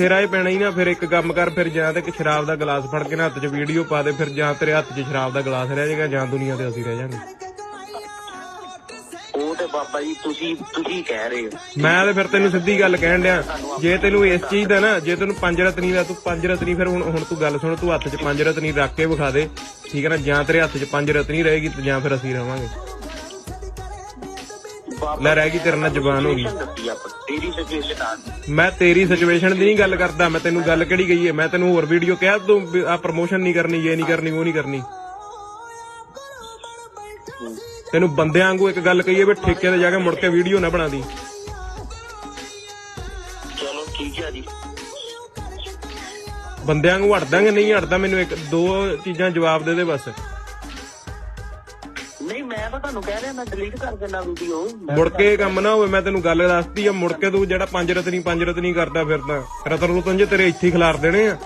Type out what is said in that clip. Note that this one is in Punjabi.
ਸਿਰਾ ਹੀ ਪੈਣਾ ਹੀ ਨਾ ਫਿਰ ਇੱਕ ਕੰਮ ਕਰ ਫਿਰ ਜਾਂ ਤੇ ਇੱਕ ਸ਼ਰਾਬ ਦਾ ਗਲਾਸ ਫੜ ਕੇ ਨਾ ਹੱਥ 'ਚ ਵੀਡੀਓ ਪਾ ਦੇ ਫਿਰ ਜਾਂ ਤੇਰੇ ਹੱਥ 'ਚ ਸ਼ਰਾਬ ਦਾ ਗਲਾਸ ਰਹਿ ਜਾਏਗਾ ਜਾਂ ਦੁਨੀਆ ਤੇ ਅਸੀਂ ਰਹਿ ਜਾਾਂਗੇ ਉਹ ਤੇ ਬਾਬਾ ਜੀ ਤੁਸੀਂ ਤੁਸੀਂ ਕਹਿ ਰਹੇ ਹੋ। ਮੈਂ ਤੇ ਫਿਰ ਤੈਨੂੰ ਸਿੱਧੀ ਗੱਲ ਕਹਿਣ ਡਿਆ ਜੇ ਤੈਨੂੰ ਇਸ ਚੀਜ਼ ਦਾ ਨਾ ਜੇ ਤੈਨੂੰ ਪੰਜ ਰਤਨੀ ਦਾ ਤੂੰ ਪੰਜ ਰਤਨੀ ਫਿਰ ਹੁਣ ਹੁਣ ਤੂੰ ਗੱਲ ਸੁਣ ਤੂੰ ਹੱਥ 'ਚ ਪੰਜ ਰਤਨੀ ਰੱਖ ਕੇ ਵਿਖਾ ਦੇ ਠੀਕ ਹੈ ਨਾ ਜਾਂ ਤੇਰੇ ਹੱਥ 'ਚ ਪੰਜ ਰਤਨੀ ਰਹੇਗੀ ਤੇ ਜਾਂ ਫਿਰ ਅਸੀਂ ਰਵਾਂਗੇ। ਲੈ ਰਹਿ ਗਈ ਤੇਰੇ ਨਾਲ ਜ਼ੁਬਾਨ ਹੋ ਗਈ। ਤੇਰੀ ਸਿਚੁਏਸ਼ਨ ਆ ਮੈਂ ਤੇਰੀ ਸਿਚੁਏਸ਼ਨ ਦੀ ਨਹੀਂ ਗੱਲ ਕਰਦਾ ਮੈਂ ਤੈਨੂੰ ਗੱਲ ਕਿਹੜੀ ਗਈ ਹੈ ਮੈਂ ਤੈਨੂੰ ਹੋਰ ਵੀਡੀਓ ਕਿਹਾ ਤੂੰ ਆ ਪ੍ਰਮੋਸ਼ਨ ਨਹੀਂ ਕਰਨੀ ਇਹ ਨਹੀਂ ਕਰਨੀ ਉਹ ਨਹੀਂ ਕਰਨੀ। ਤੈਨੂੰ ਬੰਦਿਆਂ ਵਾਂਗੂ ਇੱਕ ਗੱਲ ਕਹੀਏ ਵੀ ਠੇਕੇ ਤੇ ਜਾ ਕੇ ਮੁੜ ਕੇ ਵੀਡੀਓ ਨਾ ਬਣਾ ਦੀ। ਚਲੋ ਠੀਕ ਹੈ ਜੀ। ਬੰਦਿਆਂ ਵਾਂਗੂ ਹਟਦਾਂਗੇ ਨਹੀਂ ਹਟਦਾ ਮੈਨੂੰ ਇੱਕ ਦੋ ਚੀਜ਼ਾਂ ਜਵਾਬ ਦੇ ਦੇ ਬਸ। ਨਹੀਂ ਮੈਂ ਤਾਂ ਤੁਹਾਨੂੰ ਕਹਿ ਰਿਹਾ ਮੈਂ ਡਿਲੀਟ ਕਰ ਦੇਣਾ ਵੀਡੀਓ ਮੁੜ ਕੇ ਇਹ ਕੰਮ ਨਾ ਹੋਵੇ ਮੈਂ ਤੈਨੂੰ ਗੱਲ ਦੱਸਦੀ ਆ ਮੁੜ ਕੇ ਤੂੰ ਜਿਹੜਾ ਪੰਜ ਰਤਨੀ ਪੰਜ ਰਤਨੀ ਕਰਦਾ ਫਿਰਦਾ ਰਤਨ ਰਤਨ ਜੇ ਤੇਰੇ ਇੱਥੇ ਹੀ ਖਿਲਾਰ ਦੇਣੇ ਆ।